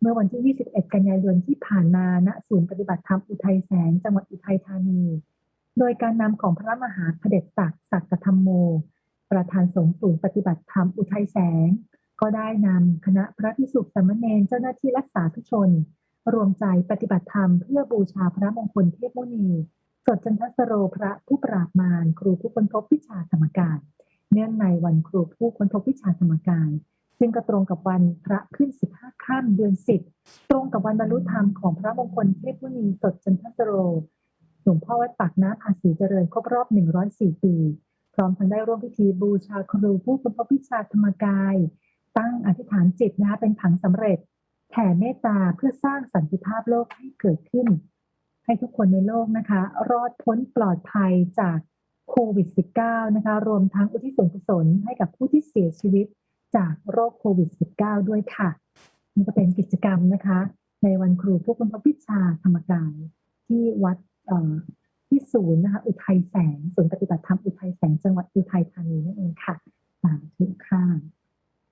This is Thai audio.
เมื่อวันที่ 21 กันยายนที่ผ่านมาณศูนย์ปฏิบัติธรรมอุทัยแสง จังหวัดอุทัยธานี โดยการนำของพระมหาเผด็จศักดิ์ศักดิ์ธรรมโม ประธานสงฆ์ศูนย์ปฏิบัติธรรมอุทัยแสง ก็ได้นำคณะพระภิกษุสามเณรเจ้าหน้าที่รักษาทุชน รวมใจปฏิบัติธรรมเพื่อบูชาพระมงคลเทพมุนีสดจันทสโรพระผู้ปราบมารครูผู้ค้นพบวิชาธรรมกายเนื่องในวันครูผู้ค้นพบวิชาธรรมกาย ซึ่งก็ตรงกับวันพระขึ้น 15ค่ำเดือน 10 ตรงกับวันบรรลุธรรมของพระมงคลเทพมุนีสดจันทสโรหลวงพ่อวัดปากน้ำภาษีเจริญครบรอบ 104 ปี พร้อมทั้งได้ร่วมพิธีบูชาครูผู้ค้นพบวิชาธรรมกาย ตั้งอธิษฐานจิตนะคะเป็นผังสำเร็จแผ่เมตตาเพื่อสร้างสันติภาพโลกให้เกิดขึ้น ให้ทุกคนในโลกนะคะ รอดพ้นปลอดภัยจากโควิด -19 นะคะ รวมทั้งอุทิศส่วนกุศลให้กับผู้ที่เสียชีวิต จากโรคโควิด -19 ด้วยค่ะนี่ก็เป็นกิจกรรมนะคะ ในวันครูผู้ค้นพบวิชาธรรมกายที่วัดที่ศูนย์นะคะอุทัยแสงศูนย์ปฏิบัติธรรมอุทัยแสงจังหวัดอุทัยธานีนั่นเองค่ะสาธุค่ะ